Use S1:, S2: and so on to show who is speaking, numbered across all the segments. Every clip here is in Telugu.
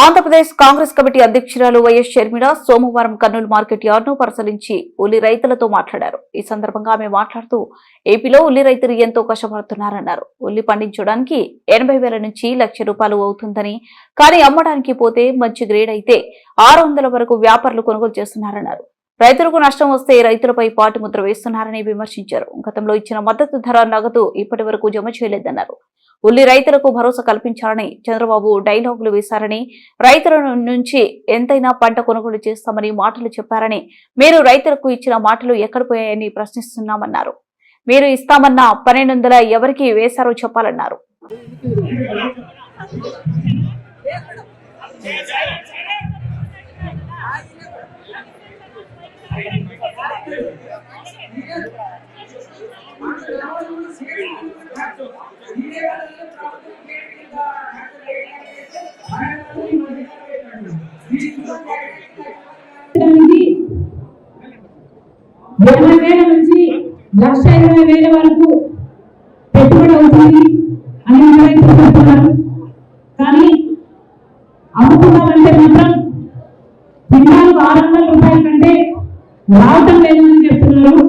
S1: ఆంధ్రప్రదేశ్ కాంగ్రెస్ కమిటీ అధ్యక్షురాలు వైఎస్ షర్మిల సోమవారం కర్నూలు మార్కెట్ యార్డును పరిశీలించి ఉల్లి రైతులతో మాట్లాడారు. ఈ సందర్భంగా ఆమె మాట్లాడుతూ ఏపీలో ఉల్లి రైతులు ఎంతో కష్టపడుతున్నారన్నారు. ఉల్లి పండించడానికి ఎనభై వేల నుంచి లక్ష రూపాయలు అవుతుందని కానీ అమ్మడానికి పోతే మంచి గ్రేడ్ అయితే ఆరు వందల వరకు వ్యాపారులు కొనుగోలు చేస్తున్నారన్నారు. రైతులకు నష్టం వస్తే రైతులపై పాటు ముద్ర వేస్తున్నారని విమర్శించారు. గతంలో ఇచ్చిన మద్దతు ధర నగదు ఇప్పటి వరకు జమ చేయలేదన్నారు. ఉల్లి రైతులకు భరోసా కల్పించాలని చంద్రబాబు డైలాగులు వేశారని రైతుల నుంచి ఎంతైనా పంట కొనుగోలు చేస్తామని మాటలు చెప్పారని మీరు రైతులకు ఇచ్చిన మాటలు ఎక్కడ పోయాయని ప్రశ్నిస్తున్నామన్నారు. మీరు ఇస్తామన్న పన్నెండు వందల ఎవరికి వేశారో చెప్పాలన్నారు.
S2: ఎనభై వేల నుంచి లక్ష ఇరవై వేల వరకు పెట్టుబడి అవుతుంది అని రైతులు చెప్తున్నారు. కానీ అమ్ముకున్నామంటే మాత్రం క్వింటాలకు ఆరు వందల రూపాయల కంటే రావటం లేదని చెప్తున్నారు.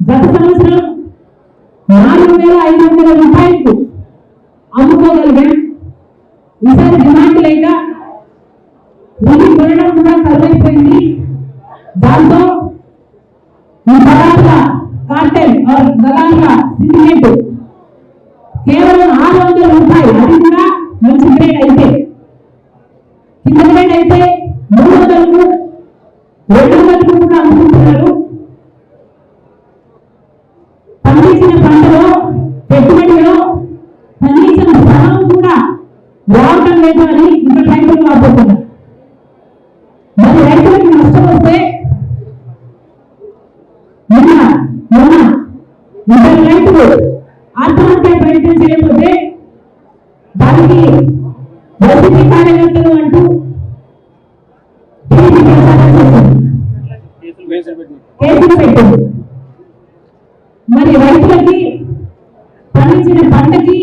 S2: గత సంవత్సరం నాలుగు వేల ఐదు వందల రూపాయలకు అమ్ముకోగలిగాం. ఈసారి డిమాండ్ లేక దళాల కేవలం ఆరు వందల రూపాయలు అది కూడా మంచి గ్రేడ్ అయితే. కింద గ్రేడ్ అయితే మూడు వందలకు రెండు వందలకు కూడా అమ్ముకుంటున్నారు. పండించిన పంటలో పెట్టుబడిలో పండించిన స్థలం కూడా రావటం లేదు అని ఇంకా రైతులు కాబోతున్నారు ఇద్దరు రైతులు ఆత్మహత్య ప్రయత్నం చేయకపోతే దానికి వైసీపీ కార్యకర్తలు అంటూ కేసులు పెట్టింది మరి రైతులకి పండించిన పంటకి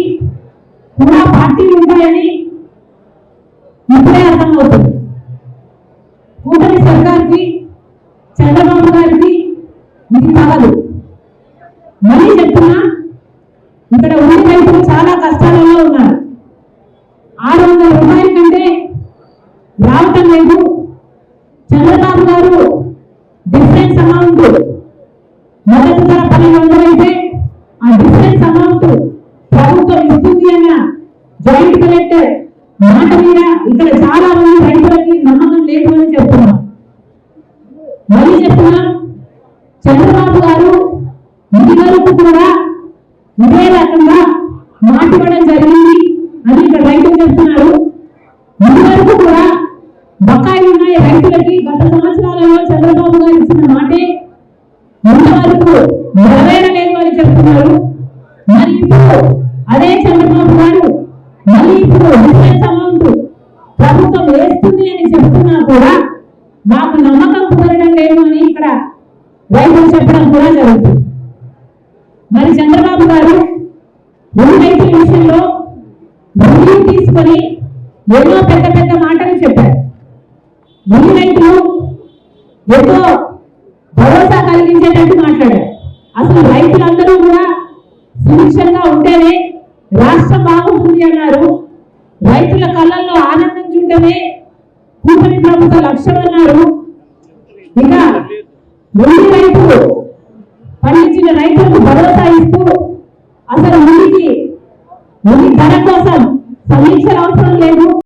S2: కూడా పార్టీలు ఉంటాయని ఇప్పుడే అర్థమవుతుంది కూటమి సర్కార్కి చంద్రబాబు గారికి ఇది కాదు మళ్ళీ చెప్తున్నా ఇక్కడ ఉన్న రైతులు చాలా కష్టాలలో ఉన్నారు. ఆరు వందల రూపాయల కంటే రావటం లేదు. చంద్రబాబు గారు డిఫరెన్స్ అమౌంట్ మొదటి ధర పన్నెండు వందలు అయితే ఆ డిఫరెన్స్ అమౌంట్ ప్రభుత్వం ఇస్తుంది అన్న జాయింట్ కలెక్టర్ మాట మీద ఇక్కడ చాలా మంది రైతులకి నమ్మకం లేదు అని చెప్తున్నాం. మళ్ళీ చెప్తున్నాం చంద్రబాబు గారు ఇవ్వడం జరిగింది. అని ఇక్కడ రైతులు చెప్తున్నారు ఇది వరకు కూడా బకాయిలు ఉన్నాయి రైతులకి. గత సంవత్సరాలలో చంద్రబాబు గారు ఇచ్చిన మాటే ఇంతవరకు నెరవేరలేదు అని చెప్తున్నారు. మరి ఇప్పుడు అదే చంద్రబాబు గారు మళ్ళీ ఇప్పుడు డిఫరెన్స్ అమౌంట్ ప్రభుత్వం వేస్తుంది అని చెప్తున్నా కూడా మాకు నమ్మకం కుదరడం లేదు అని ఇక్కడ రైతులు చెప్పడం కూడా జరుగుతుంది. మరి చంద్రబాబు గారు ఉల్లి రైతుల విషయంలో ఉల్లి తీసుకొని ఎన్నో పెద్ద పెద్ద మాటలు చెప్పారు. మూమెంట్లు ఎంతో భరోసా కలిగించేటట్టు మాట్లాడారు. అసలు రైతులందరూ కూడా సుభిక్షంగా ఉంటేనే రాష్ట్రం బాగుంటుంది అన్నారు. రైతుల కళ్ళల్లో ఆనందం చూడటమే కూటమి ప్రభుత్వ లక్ష్యం అన్నారు. ఇక ముందు రైతులు పండించిన రైతులకు భరోసా ఇస్తూ అసలు మునికి ఉల్లి ధర కోసం సమీక్షలు అవసరం లేదు.